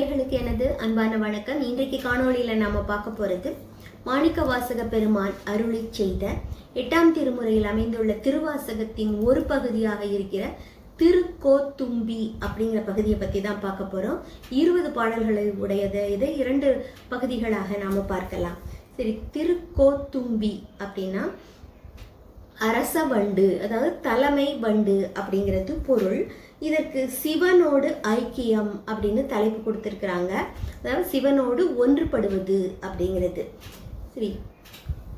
நேர்களுக்கு எனது அன்பான வணக்கம். இன்றைக்கு காணொளியில் நாம் பார்க்க போகிறது மாணிக்க வாசக பெருமான் அருளி செய்த எட்டாம் திருமுறையில் அமைந்துள்ள திருவாசகத்தின் ஒரு பகுதியாக இருக்கிற திருக்கோத்தும்பி அப்படிங்கிற பகுதியை பற்றி தான் பார்க்க போகிறோம் இருபது பாடல்களை உடையது. இதை இரண்டு பகுதிகளாக நாம் பார்க்கலாம். சரி திருக்கோத்தும்பி அப்படின்னா அரச வண்டு அதாவது தலைமை வண்டு அப்படிங்கிறது பொருள். இதற்கு சிவனோடு ஐக்கியம் அப்படின்னு தலைப்பு கொடுத்துருக்குறாங்க. அதாவது சிவனோடு ஒன்றுபடுவது அப்படிங்கிறது. சரி.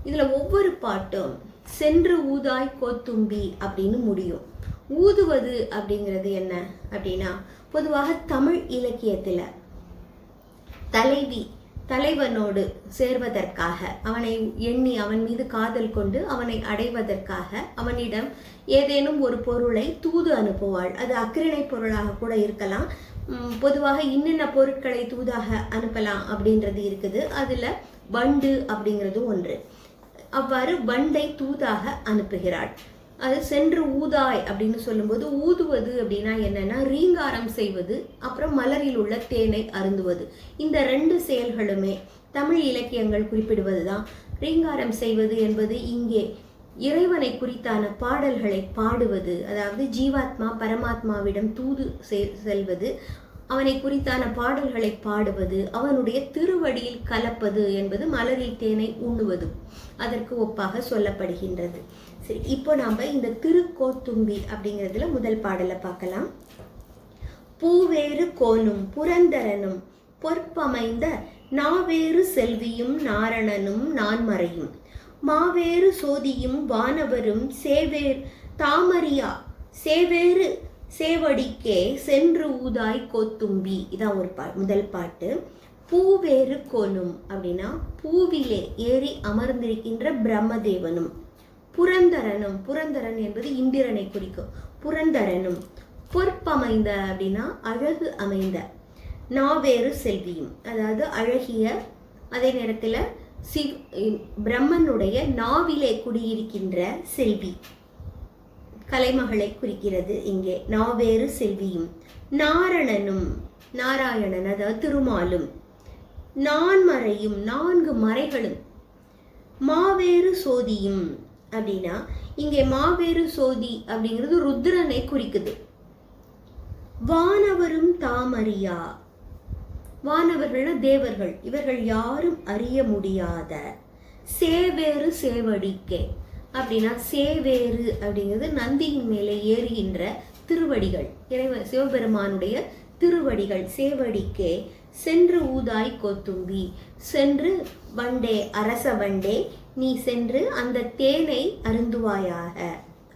இதில் ஒவ்வொரு பாட்டும் சென்று ஊதாய் கோத்தும்பி அப்படின்னு முடியும். ஊதுவது அப்படிங்கிறது என்ன அப்படின்னா பொதுவாக தமிழ் இலக்கியத்தில் தலைவி தலைவனோடு சேர்வதற்காக அவனை எண்ணி அவன் மீது காதல் கொண்டு அவனை அடைவதற்காக அவனிடம் ஏதேனும் ஒரு பொருளை தூது அனுப்புவாள். அது அக்கிரணை பொருளாக கூட இருக்கலாம். பொதுவாக இன்னென்ன பொருட்களை தூதாக அனுப்பலாம் அப்படின்றது இருக்குது. அதில் வண்டு அப்படிங்கிறது ஒன்று. அவ்வாறு வண்டை தூதாக அனுப்புகிறாள். அது சென்று ஊதாய் அப்படின்னு சொல்லும்போது ஊதுவது அப்படின்னா என்னென்னா ரீங்காரம் செய்வது அப்புறம் மலரில் உள்ள தேனை அருந்துவது. இந்த ரெண்டு செயல்களுமே தமிழ் இலக்கியங்கள் குறிப்பிடுவது தான் ரீங்காரம் செய்வது என்பது இங்கே இறைவனை குறித்தான பாடல்களை பாடுவது அதாவது ஜீவாத்மா பரமாத்மாவிடம் தூது செ- செல்வது அவனை குறித்தான பாடல்களை பாடுவது அவனுடைய திருவடியில் கலப்பது என்பது மலரில் தேனை உண்ணுவது அதற்கு ஒப்பாக சொல்லப்படுகின்றது. சரி இப்போ நாம் இந்த திருக்கோத்தும்பி அப்படிங்கிறதுல முதல் பாடலை பார்க்கலாம். பூவேறு கோனும் புரந்தரனும் பொற்பமைந்த நாவேறு செல்வியும் நாரணனும் நான்மறையும் மாவேறு சோதியும் வானவரும் சேவேர் தாமரியா சேவேறு சேவடிக்கே சென்று ஊதாய் கோத்தும்பி. இதான் ஒரு பா முதல் பாட்டு. பூவேறு கோனும் அப்படின்னா பூவிலே ஏறி அமர்ந்திருக்கின்ற பிரம்மதேவனும். புரந்தரனும் புரந்தரன் என்பது இந்திரனை குறிக்கும். புரந்தரனும் பொற்பமைந்த அப்படின்னா அழகு அமைந்த நாவேறு செல்வியும். அதாவது அழகிய அதே நேரத்தில் சிவ் பிரம்மனுடைய நாவிலே குடியிருக்கின்ற செல்வி. கலைமகளை குறிக்கிறது இங்கே. நாவேறு செல்வியும். நாரணனும் நாராயணன் அதாவது திருமாலும். நான்மறையும் நான்கு மறைகளும். மாவேறு சோதியும். அப்படின்னா இங்கே மாவேறு சோதி அப்படிங்கிறது ருத்ரனை குறிக்குது. வானவரும் தாமறியா? வானவர்கள்னா தேவர்கள். இவர்கள் யாரும் அறிய முடியாத சேவேறு சேவடிக்கே. அப்படின்னா சேவேறு அப்படிங்கிறது நந்தியின் மேலே ஏறுகின்ற திருவடிகள். இறைவன் சிவபெருமானுடைய திருவடிகள் சேவடிக்கே. சென்று ஊதாய் கொத்தும்பி. சென்று வண்டே அரச வண்டே நீ சென்று அந்த தேனை அருந்துவாயாக.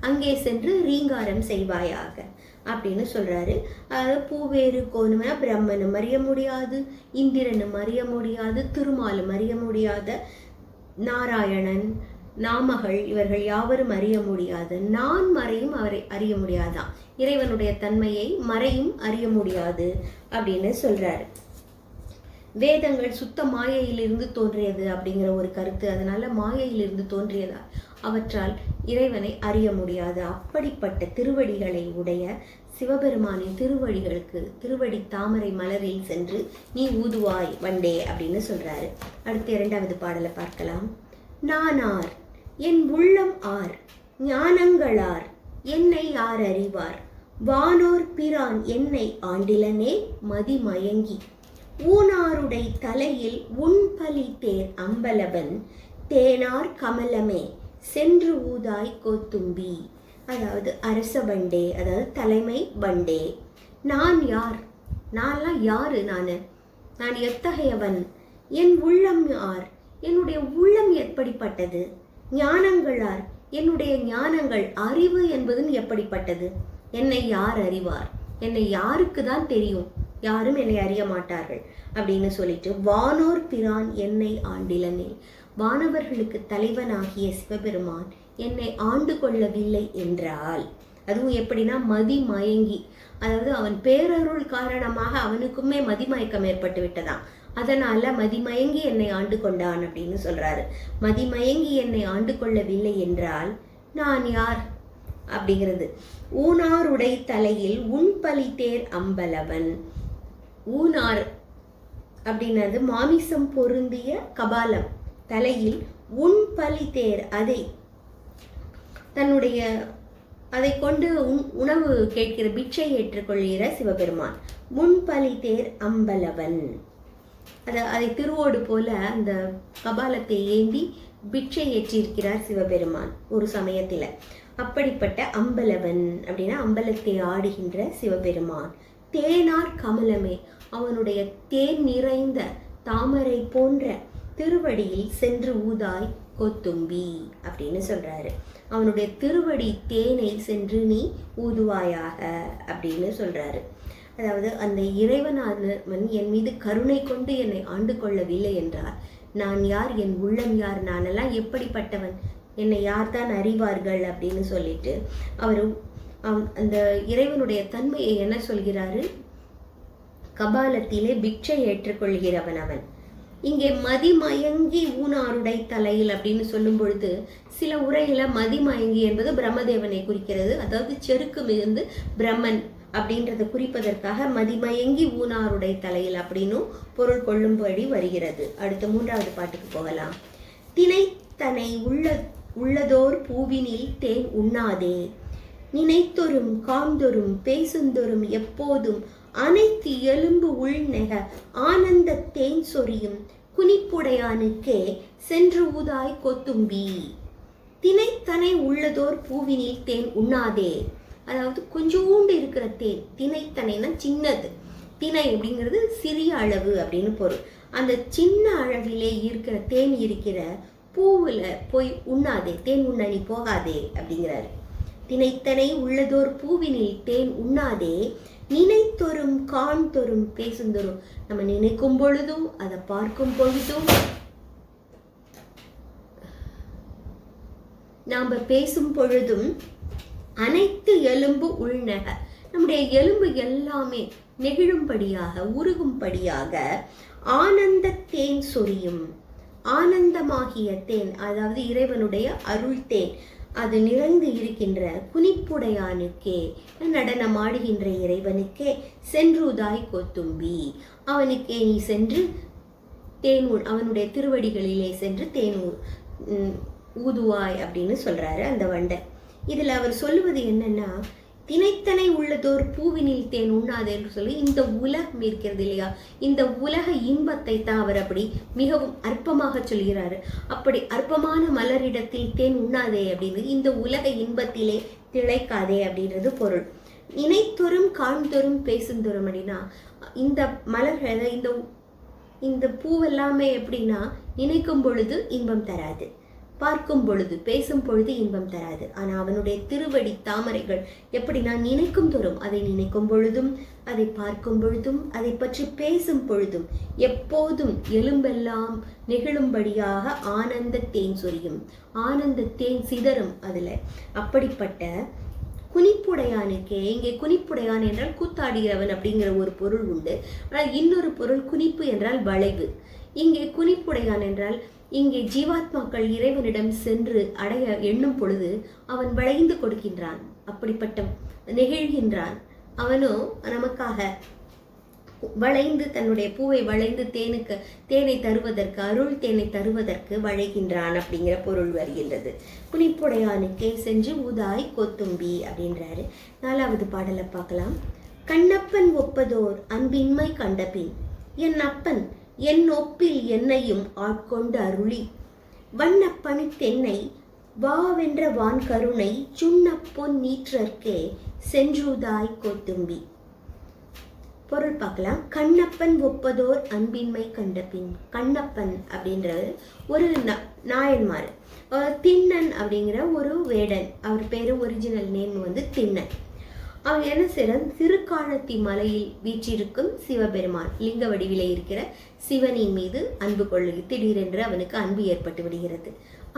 அங்கே சென்று ரீங்காரம் செய்வாயாக. அப்படின்னு சொல்கிறாரு அதாவது பூவேறு கோணும்னா பிரம்மனும் அறிய முடியாது இந்திரனும் அறிய முடியாது திருமாலும் அறிய முடியாத நாராயணன் நாமகள் இவர்கள் யாவரும் அறிய முடியாது. நான் மறையும் அவரை அறிய முடியாதான். இறைவனுடைய தன்மையை மறையும் அறிய முடியாது அப்படின்னு சொல்கிறாரு வேதங்கள் சுத்த மாயையிலிருந்து தோன்றியது அப்படிங்கிற ஒரு கருத்து. அதனால மாயையிலிருந்து தோன்றியதா? அவற்றால் இறைவனை அறிய முடியாது. அப்படிப்பட்ட திருவடிகளை உடைய சிவபெருமானின் திருவடிகளுக்கு திருவடி தாமரை மலரில் சென்று நீ ஊதுவாய் வண்டே அப்படின்னு சொல்றாரு. அடுத்து இரண்டாவது பாடலை பார்க்கலாம். நானார் என் உள்ளம் ஆர் ஞானங்களார் என்னை யார் அறிவார்? வானோர் பிரான் என்னை ஆண்டிலனே மதிமயங்கி ஊனாருடை தலையில் உண்பலி தேர் அம்பலவன். தேனார் கமலமே சென்று ஊதாய் கோத்தும்பி. அதாவது அரச பண்டே அதாவது தலைமை பண்டே நான் யார்? நான்லாம் யாரு நான்? நான் எத்தகையவன்? என் உள்ளம் யார்? என்னுடைய உள்ளம் எப்படிப்பட்டது? ஞானங்களார் என்னுடைய ஞானங்கள் அறிவு என்பதும் எப்படிப்பட்டது? என்னை யார் அறிவார்? என்னை யாருக்கு தான் தெரியும்? யாரும் என்னை அறிய மாட்டார்கள் அப்படின்னு சொல்லிட்டு வானோர் பிரான் என்னை ஆண்டிலனில் வானவர்களுக்கு தலைவனாகிய சிவபெருமான் என்னை ஆண்டு கொள்ளவில்லை என்றால் அதுவும் எப்படின்னா மதி மயங்கி அதாவது அவன் பேரருள் காரணமாக அவனுக்குமே மதிமயக்கம் ஏற்பட்டு விட்டதாம். அதனால மதிமயங்கி என்னை ஆண்டு கொண்டான் அப்படின்னு சொல்றாரு. மதிமயங்கி என்னை ஆண்டு கொள்ளவில்லை என்றால் நான் யார் அப்படிங்கிறது. ஊனாருடை தலையில் உண்பலி தேர் அம்பலவன். ஊனார் அப்படின்னது மாமிசம் பொருந்திய கபாலம் தலையில் உன் பலி தேர் அதை. தன்னுடைய அதை கொண்டு உணவு கேட்கிற பிட்சை ஏற்றுக்கொள்கிற சிவபெருமான் முன்பலி தேர் அம்பலவன். அதை அதை திருவோடு போல அந்த கபாலத்தை ஏந்தி பிட்சை ஏற்றியிருக்கிறார் சிவபெருமான் ஒரு சமயத்தில். அப்படிப்பட்ட அம்பலவன் அப்படின்னா அம்பலத்தை ஆடுகின்ற சிவபெருமான். தேனார் கமலமே அவனுடைய தேன் நிறைந்த தாமரை போன்ற திருவடியில் சென்று ஊதாய் கொத்தும்பி அப்படின்னு சொல்கிறாரு அவனுடைய திருவடி தேனை சென்று நீ ஊதுவாயாக அப்படின்னு சொல்கிறாரு அதாவது அந்த இறைவனானவன் என் மீது கருணை கொண்டு என்னை ஆண்டு கொள்ளவில்லை என்றார் நான் யார்? என் உள்ளம் யார்? நானெல்லாம் எப்படிப்பட்டவன்? என்னை யார் தான் அறிவார்கள் அப்படின்னு சொல்லிட்டு அவர் அந்த இறைவனுடைய தன்மையை என்ன சொல்கிறாரு? கபாலத்திலே பிக்ஷை ஏற்றுக்கொள்கிறவன் அவன். இங்கே மதிமயங்கி ஊனாருடை தலையில் அப்படின்னு சொல்லும் பொழுது சில உரையில மதிமயங்கி என்பது பிரம்மதேவனை குறிக்கிறது. அதாவது செருக்கு மிகுந்து பிரம்மன் அப்படின்றத குறிப்பதற்காக மதிமயங்கி ஊனாருடை தலையில் அப்படின்னும் பொருள் கொள்ளும்படி வருகிறது. அடுத்த மூன்றாவது பாட்டுக்கு போகலாம். தினைத்தனை உள்ள உள்ளதோர் பூவினில் தேன் உண்ணாதே. நினைத்தொரும் காந்தொரும் பேசுந்தொரும் எப்போதும் அனைத்து எலும்பு உள்நெக ஆனந்த தேன் சொரியும் குனிப்புடையானுக்கே சென்று ஊதாய் கொத்தும்பி. தினைத்தனை உள்ளதோர் பூவினில் தேன் உண்ணாதே. அதாவது கொஞ்சோண்டு இருக்கிற தேன் தினைத்தனைனா சின்னது. திணை அப்படிங்கிறது சிறிய அளவு அப்படின்னு பொருள். அந்த சின்ன அளவிலே இருக்கிற தேன் இருக்கிற பூவில் போய் உண்ணாதே தேன் உண்ண நீ போகாதே அப்படிங்கிறாரு. தினைத்தனை உள்ளதோர் பூவினில் தேன் உண்ணாதே. நினைத்தொரும் காண்தொரும் பேசுந்தொரும் நம்ம நினைக்கும் பொழுதும் அதை பார்க்கும் பொழுதும் நாம் பேசும் பொழுதும் அனைத்து எலும்பு உள்நக நம்முடைய எலும்பு எல்லாமே நெகிழும்படியாக உருகும்படியாக ஆனந்த தேன் சொரியும். ஆனந்தமாகிய தேன் அதாவது இறைவனுடைய அருள் தேன். அது நிறைந்து இருக்கின்ற குனிப்புடையானுக்கே நடனமாடுகின்ற இறைவனுக்கே சென்றுதாய் கொத்தும்பி. அவனுக்கே நீ சென்று தேனூர் அவனுடைய திருவடிகளிலே சென்று தேனூர் ஊதுவாய் அப்படின்னு சொல்கிறாரு அந்த வண்டை இதில் அவர் சொல்லுவது என்னென்னா தினைத்தனை உள்ளதோர் பூவினில் தேன் உண்ணாதேன்னு சொல்லி இந்த உலகம் இருக்கிறது இல்லையா? இந்த உலக இன்பத்தை தான் அவர் அப்படி மிகவும் அற்பமாக சொல்கிறாரு. அப்படி அற்பமான மலரிடத்தில் தேன் உண்ணாதே அப்படின்னு இந்த உலக இன்பத்திலே திளைக்காதே அப்படின்றது பொருள். நினைத்தொரும் காண்தொரும் பேசுந்தொரும் அப்படின்னா இந்த மலர்கள் இந்த இந்த பூவெல்லாமே எப்படின்னா நினைக்கும் பொழுது இன்பம் தராது. பார்க்கும் பொழுது பேசும் பொழுது இன்பம் தராது. ஆனால் அவனுடைய திருவடி தாமரைகள் எப்படின்னா நினைக்கும் தோறும் அதை நினைக்கும் பொழுதும் அதை பார்க்கும் பொழுதும் அதை பற்றி பேசும் பொழுதும் எப்போதும் எலும்பெல்லாம் நெகிழும்படியாக ஆனந்த தேன் சொரியும். ஆனந்த தேன் சிதறும் அதில். அப்படிப்பட்ட குனிப்புடையானுக்கே இங்கே குனிப்புடையான் என்றால் கூத்தாடுகிறவன் அப்படிங்கிற ஒரு பொருள் உண்டு. ஆனால் இன்னொரு பொருள் குனிப்பு என்றால் வளைவு. இங்கே குனிப்புடையான் என்றால் இங்கே ஜீவாத்மாக்கள் இறைவனிடம் சென்று அடைய எண்ணும் பொழுது அவன் வளைந்து கொடுக்கின்றான். அப்படிப்பட்ட நெகிழ்கின்றான். அவனோ நமக்காக வளைந்து தன்னுடைய பூவை வளைந்து தேனுக்கு தேனை தருவதற்கு அருள் தேனை தருவதற்கு வளைகின்றான் அப்படிங்கிற பொருள் வருகின்றது. புனிப்புடையானுக்கே சென்று உதாய் கொத்தும்பி அப்படின்றாரு. நாலாவது பாடலை பார்க்கலாம். கண்ணப்பன் ஒப்பதோர் அன்பின்மை கண்டபின். என் அப்பன் என் ஒப்பில் என்னையும் ஆட்கொண்டு அருளி. வண்ணப்பணி தென்னை வாவென்ற வான் கருணை சுண்ணப்பொன் நீற்றற்கே சென்றுதாய் கொத்தும்பி பொருள் பார்க்கலாம். கண்ணப்பன் ஒப்பதோர் அன்பின்மை கண்டபின் கண்ணப்பன் அப்படின்றது ஒரு ந- நாயன்மார். திண்ணன் அப்படிங்கிற ஒரு வேடன். அவர் பேரு ஒரிஜினல் நேம் வந்து திண்ணன். அவன் என்ன செய்யறான் திருக்காலத்தி மலையில் வீற்றிருக்கும் சிவபெருமான் லிங்க வடிவிலே இருக்கிற சிவனின் மீது அன்பு கொள்ளு திடீரென்று அவனுக்கு அன்பு ஏற்பட்டு விடுகிறது.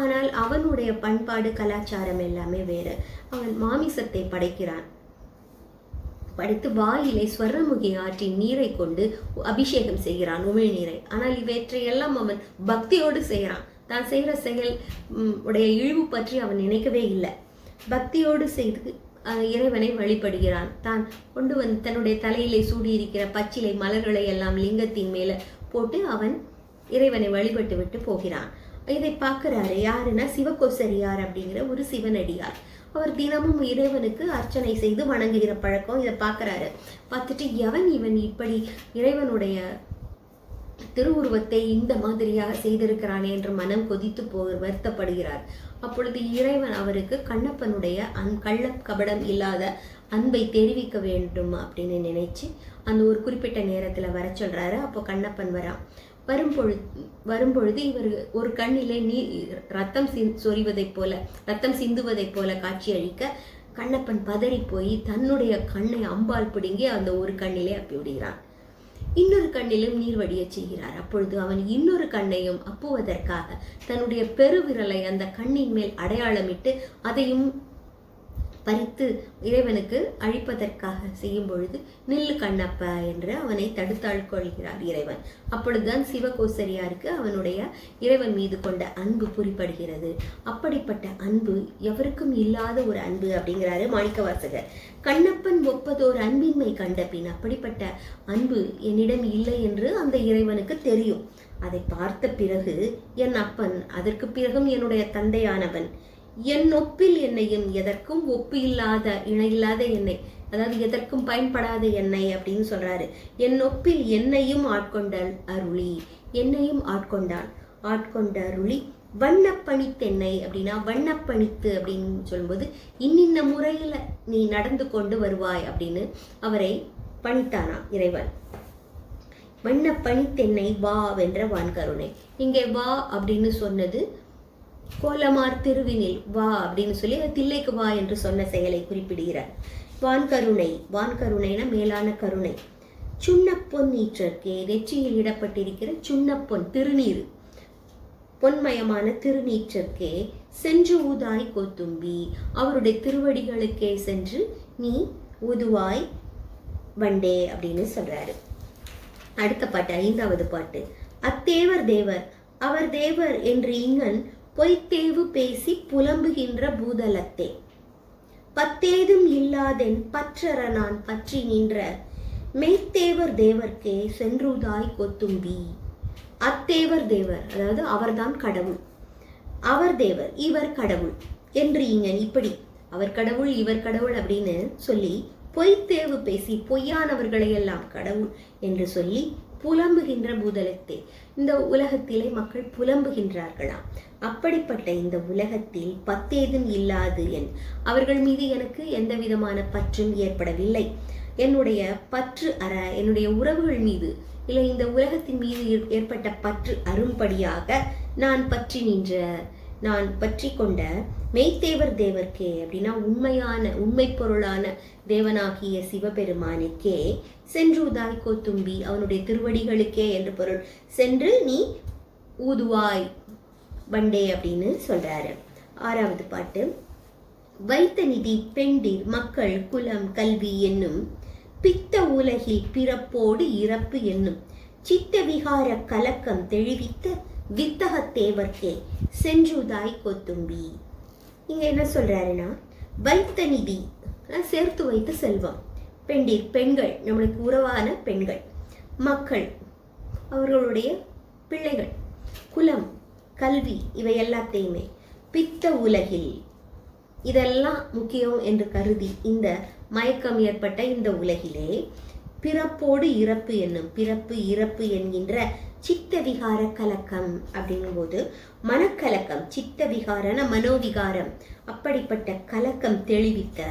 ஆனால் அவனுடைய பண்பாடு கலாச்சாரம் எல்லாமே வேறு. அவன் மாமிசத்தை படைக்கிறான். படைத்து வாயிலை ஸ்வரமுகி ஆற்றின் நீரை கொண்டு அபிஷேகம் செய்கிறான் உமிழ்நீரை ஆனால் இவற்றையெல்லாம் அவன் பக்தியோடு செய்கிறான். தான் செய்கிற செயல் உடைய இழிவு பற்றி அவன் நினைக்கவே இல்லை. பக்தியோடு செய்து இறைவனை வழிபடுகிறான். தான் கொண்டு வந்து தன்னுடைய தலையிலே சூடியிருக்கிற பச்சிலை மலர்களை எல்லாம் லிங்கத்தின் மேலே போட்டு அவன் இறைவனை வழிபட்டு விட்டு போகிறான். இதை பார்க்குறாரு யாருன்னா சிவகோசரியார் அப்படிங்கிற ஒரு சிவனடியார். அவர் தினமும் இறைவனுக்கு அர்ச்சனை செய்து வணங்குகிற பழக்கம் இதை பார்க்குறாரு. பார்த்துட்டு எவன் இவன் இப்படி இறைவனுடைய திருவுருவத்தை இந்த மாதிரியாக செய்திருக்கிறானே என்று மனம் கொதித்து போ வருத்தப்படுகிறார். அப்பொழுது இறைவன் அவருக்கு கண்ணப்பனுடைய அன் கள்ள கபடம் இல்லாத அன்பை தெரிவிக்க வேண்டும் அப்படின்னு நினைச்சு அந்த ஒரு குறிப்பிட்ட நேரத்தில் வர சொல்றாரு. அப்போ கண்ணப்பன் வரான் வரும்பொழுது வரும்பொழுது இவர் ஒரு கண்ணிலே நீர் ரத்தம் சிந் சொரிவதைப் போல ரத்தம் சிந்துவதைப் போல காட்சி அளிக்க கண்ணப்பன் பதறி போய் தன்னுடைய கண்ணை அம்பால் பிடுங்கி அந்த ஒரு கண்ணிலே அப்பி விடுகிறான் இன்னொரு கண்ணிலும் நீர் வடியச் செய்கிறார். அப்பொழுது அவன் இன்னொரு கண்ணையும் அப்புவதற்காக தன்னுடைய பெருவிரலை அந்த கண்ணின் மேல் அடையாளமிட்டு அதையும் பறித்து இறைவனுக்கு அழிப்பதற்காக செய்யும் பொழுது நில்லு கண்ணப்ப என்று அவனை தடுத்தாள் கொள்கிறார் இறைவன். அப்பொழுதுதான் சிவகோசரியாருக்கு அவனுடைய இறைவன் மீது கொண்ட அன்பு புரிப்படுகிறது அப்படிப்பட்ட அன்பு எவருக்கும் இல்லாத ஒரு அன்பு அப்படிங்கிறாரு மாணிக்கவாசகர். கண்ணப்பன் ஒப்பதோர் அன்பின்மை கண்ட பின் அப்படிப்பட்ட அன்பு என்னிடம் இல்லை என்று அந்த இறைவனுக்கு தெரியும். அதை பார்த்த பிறகு என் அப்பன் அதற்கு பிறகும் என்னுடைய தந்தையானவன். என் ஒப்பில் என்னையும் எதற்கும் ஒப்பு இல்லாத இணையில்லாத என்னை அதாவது எதற்கும் பயன்படாத என்னை அப்படின்னு சொல்றாரு. என் ஒப்பில் என்னையும் ஆட்கொண்டாள் அருளி என்னையும் ஆட்கொண்டான் ஆட்கொண்ட அருளி வண்ணப்பணித்தென்னை அப்படின்னா வண்ணப்பணித்து அப்படின்னு சொல்லும்போது இன்னின்ன முறையில் நீ நடந்து கொண்டு வருவாய் அப்படின்னு அவரை பணித்தானா இறைவன்? வண்ணப்பணித்தென்னை வா வென்ற வான்கருணை. இங்கே வா அப்படின்னு சொன்னது கோலமார் திருவினில் வா அப்படின்னு சொல்லி தில்லைக்கு வா என்று சொன்ன செயலை குறிப்பிடுகிறார் வான்கருணை வான்கருணைனா மேலான கருணை. சுண்ணப்பொன் ஈற்றற்கே நெற்றியில் இடப்பட்டிருக்கிற சுண்ணப்பொன் திருநீர் பொன்மயமான திருநீற்றற்கே சென்று ஊதாய் கோத்தும்பி அவருடைய திருவடிகளுக்கே சென்று நீ ஊதுவாய் வண்டே அப்படின்னு சொல்றாரு. அடுத்த பாட்டு ஐந்தாவது பாட்டு. அத்தேவர் தேவர் அவர் தேவர் என்று இங்கன் பொய்த்தேவு பேசி புலம்புகின்ற பூதலத்தே. பத்தேதும் இல்லாதென் பற்றற நான் பற்றி நின்ற மெய்த்தேவர் தேவர்க்கே சென்றுதாய் கொத்தும்பி அத்தேவர் தேவர் அதாவது அவர்தான் கடவுள். அவர் தேவர் இவர் கடவுள் என்று இங்க இப்படி அவர் கடவுள் இவர் கடவுள் அப்படின்னு சொல்லி பொய்த்தேவு பேசி பொய்யானவர்களை எல்லாம் கடவுள் என்று சொல்லி புலம்புகின்ற பூதலத்தே. இந்த உலகத்திலே மக்கள் புலம்புகின்றார்களாம் அப்படிப்பட்ட இந்த உலகத்தில் பத்தேதும் இல்லாது என். அவர்கள் மீது எனக்கு எந்த விதமான பற்றும் ஏற்படவில்லை. என்னுடைய பற்று அற என்னுடைய உறவுகள் மீது இல்லை இந்த உலகத்தின் மீது ஏற்பட்ட பற்று அரும்படியாக நான் பற்றி நின்ற நான் பற்றி கொண்ட மெய்த்தேவர் தேவர்க்கே அப்படின்னா உண்மையான உண்மை பொருளான தேவனாகிய சிவபெருமானுக்கே சென்று உதாய் தும்பி அவனுடைய திருவடிகளுக்கே என்று பொருள். சென்று நீ ஊதுவாய் வண்டே அப்படின்னு சொல்றாரு. ஆறாவது பாட்டு. வைத்த நிதி பெண்டிர் மக்கள் குலம் கல்வி என்னும் பித்த உலகில் பிறப்போடு இறப்பு என்னும். சித்த விகார கலக்கம் தெளிவித்த சென்று சென்றுதாய் கொத்தும்பி இங்கே என்ன சொல்கிறாருன்னா வைத்த நிதி சேர்த்து வைத்த செல்வம். பெண்டிர் பெண்கள் நம்மளுக்கு உறவான பெண்கள் மக்கள் அவர்களுடைய பிள்ளைகள் குலம் கல்வி இவை எல்லாத்தையுமே பித்த உலகில். இதெல்லாம் முக்கியம் என்று கருதி இந்த மயக்கம் ஏற்பட்ட இந்த உலகிலே பிறப்போடு இறப்பு என்னும் பிறப்பு இறப்பு என்கின்ற சித்த விகார கலக்கம் அப்படிங்கும்போது மனக்கலக்கம் சித்த விகாரன மனோவிகாரம். அப்படிப்பட்ட கலக்கம் தெளிவித்த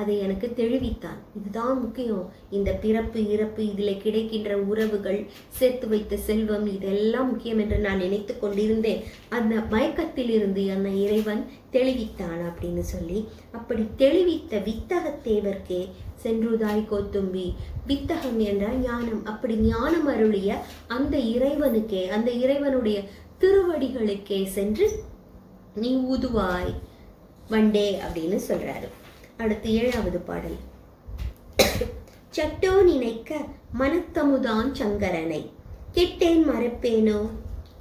அதை எனக்கு தெளிவித்தான் இதுதான் முக்கியம். இந்த பிறப்பு இறப்பு இதில் கிடைக்கின்ற உறவுகள் சேர்த்து வைத்த செல்வம் இதெல்லாம் முக்கியம் என்று நான் நினைத்து கொண்டிருந்தேன். அந்த மயக்கத்திலிருந்து அந்த இறைவன் தெளிவித்தான் அப்படின்னு சொல்லி அப்படி தெளிவித்த வித்தகத்தேவர்க்கே சென்றுதாய் கோத்தும்பி வித்தகம் என்றால் ஞானம் அப்படி ஞானம் அருளிய அந்த இறைவனுக்கே அந்த இறைவனுடைய திருவடிகளுக்கே சென்று நீ ஊதுவாய் வண்டே அப்படின்னு சொல்கிறாரு அடுத்து ஏழாவது பாடல். சட்டோ நினைக்க மனத்தமுதான் சங்கரனை. கெட்டேன் மறப்பேனோ?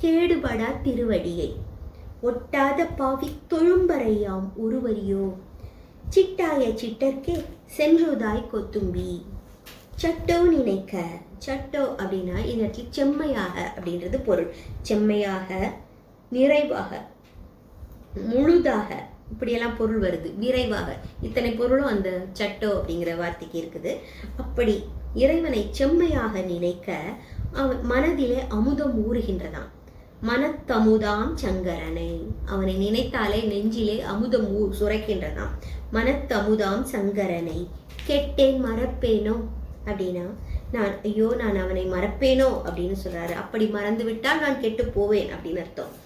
கேடுபடா திருவடியை. ஒட்டாத பாவி தொழும்பறையாம் உருவரியோ சிட்டாய சிட்டர்க்கே சென்றுதாய் கொத்தும்பி. சட்டோ நினைக்க சட்டோ அப்படின்னா இந்த இடத்துல செம்மையாக அப்படின்றது பொருள். செம்மையாக நிறைவாக முழுதாக. இப்படியெல்லாம் பொருள் வருது. விரைவாக. இத்தனை பொருளும் அந்த சட்டோ அப்படிங்கிற வார்த்தைக்கு இருக்குது. அப்படி இறைவனை செம்மையாக நினைக்க அவன் மனதிலே அமுதம் ஊறுகின்றதாம். மனத்தமுதாம் சங்கரனை. அவனை நினைத்தாலே நெஞ்சிலே அமுதம் ஊ சுரக்கின்றதாம். மனத்தமுதாம் சங்கரனை. கெட்டேன் மறப்பேனோ? அப்படின்னா நான் ஐயோ நான் அவனை மறப்பேனோ? அப்படின்னு சொல்றாரு. அப்படி மறந்து விட்டால் நான் கெட்டு போவேன் அப்படின்னு அர்த்தம்.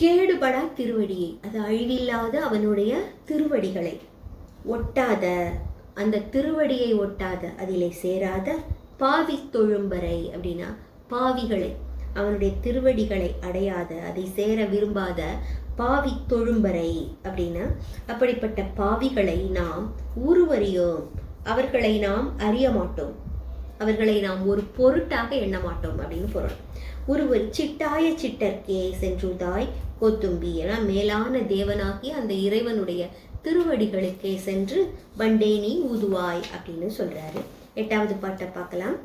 கேடுபடா திருவடியை அது அழிவில்லாத அவனுடைய திருவடிகளை. ஒட்டாத அந்த திருவடியை ஒட்டாத அதிலே சேராத பாவி தொழும்பரை அப்படின்னா பாவிகளை அவனுடைய திருவடிகளை அடையாத அதை சேர விரும்பாத பாவி தொழும்பரை அப்படின்னா அப்படிப்பட்ட பாவிகளை நாம் உருவறியோம் அவர்களை நாம் அறிய மாட்டோம் அவர்களை நாம் ஒரு பொருட்டாக எண்ண மாட்டோம் அப்படின்னு பொருள். ஒருவர் சிட்டாய சிட்டர்க்கே சென்றுதாய். கோத்தும்பி என மேலான தேவனாகி அந்த இறைவனுடைய திருவடிகளுக்கே சென்று பண்டேனி ஊதுவாய் அப்படின்னு சொல்றாரு. எட்டாவது பாட்டை பார்க்கலாம்.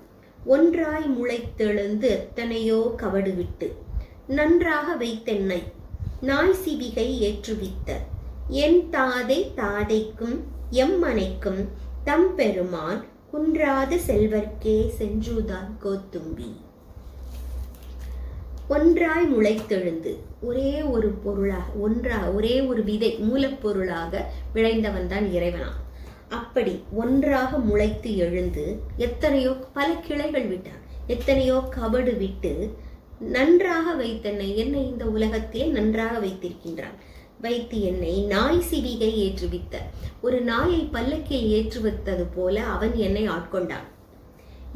ஒன்றாய் முளைத்தெழுந்து எத்தனையோ கவடு விட்டு நன்றாக வைத்தென்னை நாய் சிவிகை ஏற்றுவித்த என் தாதை தாதைக்கும் எம்மனைக்கும் தம் பெருமான் குன்றாத செல்வர்க்கே சென்றுதான். கோத்தும்பி ஒன்றாய் முளைத்தெழுந்து ஒரே ஒரு பொருளாக ஒன்றா ஒரே ஒரு விதை மூலப்பொருளாக விளைந்தவன் தான் இறைவனா அப்படி ஒன்றாக முளைத்து எழுந்து எத்தனையோ பல கிளைகள் விட்டான். எத்தனையோ கபடு விட்டு நன்றாக வைத்தென்னை என்னை இந்த உலகத்திலே நன்றாக வைத்திருக்கின்றான். வைத்து என்னை நாய் சிவிகை ஏற்றுவித்த ஒரு நாயை பல்லக்கில் ஏற்றுவித்தது போல அவன் என்னை ஆட்கொண்டான்.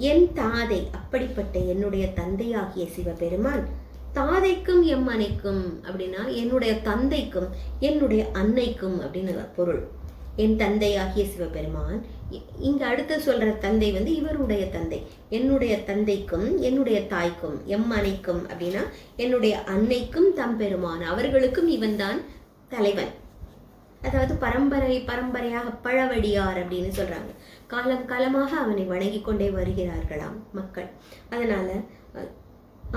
என் தாதை அப்படிப்பட்ட என்னுடைய தந்தையாகிய சிவபெருமான் தாதைக்கும் எம் அன்னைக்கும் அப்படின்னா என்னுடைய தந்தைக்கும் என்னுடைய அன்னைக்கும் அப்படின்னு பொருள். என் தந்தையாகிய சிவபெருமான் இ- இங்க அடுத்து சொல்ற தந்தை வந்து இவருடைய தந்தை. என்னுடைய தந்தைக்கும் என்னுடைய தாய்க்கும் எம் அன்னைக்கும் அப்படின்னா என்னுடைய அன்னைக்கும் தம்பெருமான். அவர்களுக்கும் இவன்தான் தலைவன். அதாவது பரம்பரை பரம்பரையாக பழவடியார் அப்படின்னு சொல்றாங்க. காலம் காலமாக அவனை வணங்கி கொண்டே வருகிறார்களாம் மக்கள். அதனால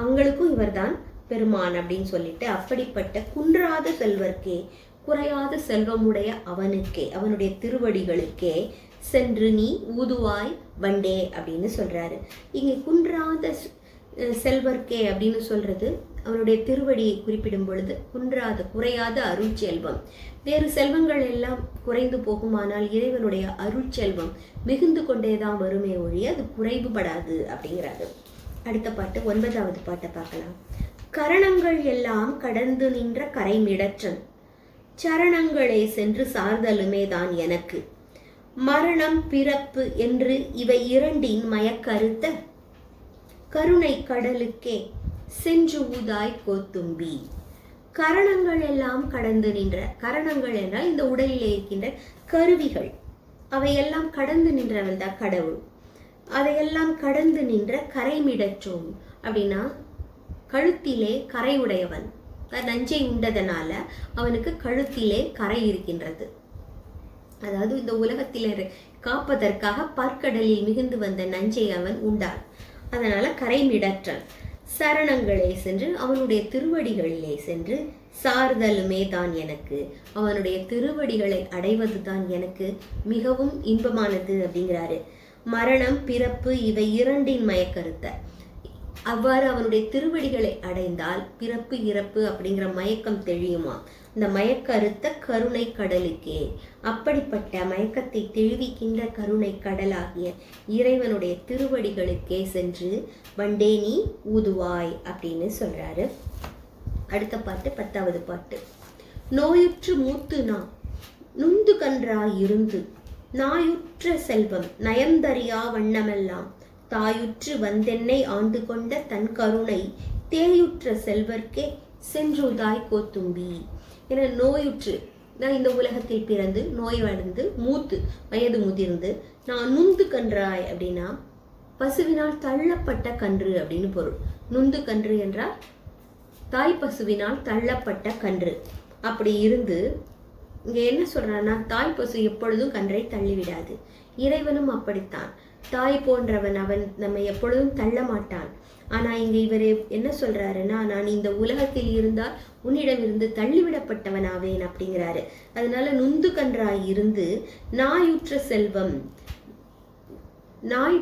அவங்களுக்கும் இவர்தான் பெருமான் அப்படின்னு சொல்லிட்டு அப்படிப்பட்ட குன்றாத செல்வர்க்கே குறையாத செல்வமுடைய அவனுக்கே அவனுடைய திருவடிகளுக்கே சென்று நீ ஊதுவாய் வண்டே அப்படின்னு சொல்கிறாரு இங்கே குன்றாத செல்வர்க்கே அப்படின்னு சொல்கிறது அவனுடைய திருவடியை குறிப்பிடும் பொழுது குன்றாத குறையாத அருட்செல்வம் வேறு செல்வங்கள் எல்லாம் குறைந்து போகுமானால் இறைவனுடைய அருட்செல்வம் மிகுந்து கொண்டே தான் வருமே ஒழிய அது குறைவுபடாது அப்படிங்கிறாரு. அடுத்த பாட்டு ஒன்பதாவது பாட்டை பார்க்கலாம். கரணங்கள் எல்லாம் கடந்து நின்ற கரைமிடற்றன் சரணங்களே சென்று சார்தலுமே தான் எனக்கு. மரணம் பிறப்பு என்று இவை இரண்டின் மயக்கருத்த. கருணை கடலுக்கே சென்று ஊதாய் கோத்தும்பி. கரணங்கள் எல்லாம் கடந்து நின்ற கரணங்கள் என்றால் இந்த உடலிலே இருக்கின்ற கருவிகள். அவையெல்லாம் கடந்து நின்றவன் தான் கடவுள். அதையெல்லாம் கடந்து நின்ற கரைமிடற்றோம் அப்படின்னா கழுத்திலே கரை உடையவன் நஞ்சை உண்டதனால அவனுக்கு கழுத்திலே கரை இருக்கின்றது. அதாவது இந்த உலகத்தில் காப்பதற்காக பற்கடலில் மிகுந்து வந்த நஞ்சை அவன் உண்டான். அதனால கரைமிடற்றன். சரணங்களே சென்று அவனுடைய திருவடிகளிலே சென்று சார்தலுமே தான் எனக்கு. அவனுடைய திருவடிகளை அடைவது தான் எனக்கு மிகவும் இன்பமானது அப்படிங்கிறாரு. மரணம் பிறப்பு இவை இரண்டின் மயக்கருத்த. அவ்வாறு அவனுடைய திருவடிகளை அடைந்தால் பிறப்பு இறப்பு அப்படிங்கிற மயக்கம் தெளியுமா? இந்த மயக்கருத்த கருணை கடலுக்கே. அப்படிப்பட்ட மயக்கத்தை தெளிவிக்கின்ற கருணை கடலாகிய இறைவனுடைய திருவடிகளுக்கே சென்று வண்டேனி ஊதுவாய் அப்படின்னு சொல்றாரு. அடுத்த பாட்டு பத்தாவது பாட்டு. நோயுற்று மூத்து நான் நுந்து கன்றாய் இருந்து நாயுற்ற செல்வம் நயந்தறியா வண்ணமெல்லாம். தாயுற்று வந்தென்னை ஆண்டு கொண்ட தன் கருணை தேயுற்ற செல்வர்க்கே சென்றுதாய் கோத்தும்பி. என நோயுற்று நான் இந்த உலகத்தில் பிறந்து நோய்வடைந்து மூத்து வயது முதிர்ந்து நான் நுந்து கன்றாய் அப்படின்னா பசுவினால் தள்ளப்பட்ட கன்று அப்படின்னு பொருள். நுந்து கன்று என்றால் தாய் பசுவினால் தள்ளப்பட்ட கன்று. அப்படி இருந்து இங்கே என்ன சொல்கிறான்னா தாய் பசு எப்பொழுதும் கன்றை தள்ளிவிடாது. இறைவனும் அப்படித்தான். தாய் போன்றவன் அவன் நம்மை எப்பொழுதும் தள்ள மாட்டான். ஆனால் இங்கே இவர் என்ன சொல்கிறாருன்னா நான் இந்த உலகத்தில் இருந்தால் உன்னிடமிருந்து தள்ளிவிடப்பட்டவனாவேன் அப்படிங்கிறாரு. அதனால நுந்து கன்றாய் இருந்து நாயுற்ற செல்வம் நாய்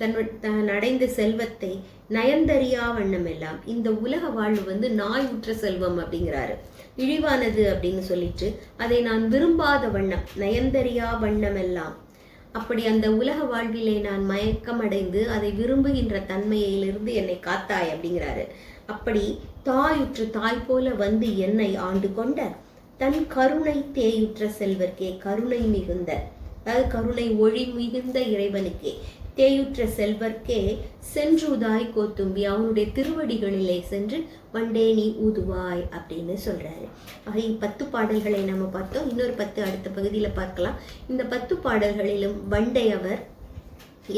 தன் தான் அடைந்த செல்வத்தை நயந்தறியா வண்ணம் எல்லாம் இந்த உலக வாழ்வு வந்து நாய் உற்ற செல்வம் அப்படிங்கிறாரு. இழிவானது அப்படின்னு சொல்லிட்டு அதை நான் விரும்பாத வண்ணம் நயந்தறியா வண்ணம் எல்லாம் அப்படி அந்த உலக வாழ்விலே நான் மயக்கமடைந்து அதை விரும்புகின்ற தன்மையிலிருந்து என்னை காத்தாய் அப்படிங்கிறாரு. அப்படி தாயுற்று தாய் போல வந்து என்னை ஆண்டு கொண்ட தன் கருணை தேயுற்ற செல்வர்க்கே கருணை மிகுந்த அதாவது கருணை ஒளி மிகுந்த இறைவனுக்கே தேயுற்ற செல்வர்க்கே சென்றுதாய் கோத்தும்பி அவனுடைய திருவடிகளிலே சென்று வண்டே நீ ஊதுவாய் அப்படின்னு சொல்கிறாரு ஆக பத்து பாடல்களை நம்ம பார்த்தோம். இன்னொரு பத்து அடுத்த பகுதியில் பார்க்கலாம். இந்த பத்து பாடல்களிலும் வண்டையவர்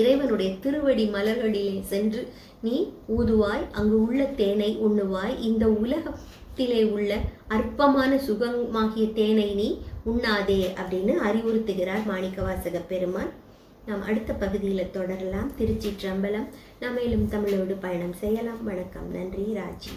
இறைவனுடைய திருவடி மலர்களிலே சென்று நீ ஊதுவாய் அங்கு உள்ள தேனை உண்ணுவாய் இந்த உலகத்திலே உள்ள அற்பமான சுகமாகிய தேனை நீ உண்ணாதே அப்படின்னு அறிவுறுத்துகிறார் மாணிக்கவாசக பெருமான். நாம் அடுத்த பகுதியில் தொடரலாம். திருச்சி ட்ரம்பலம். நாம் மேலும் தமிழோடு பயணம் செய்யலாம். வணக்கம். நன்றி. ராஜி.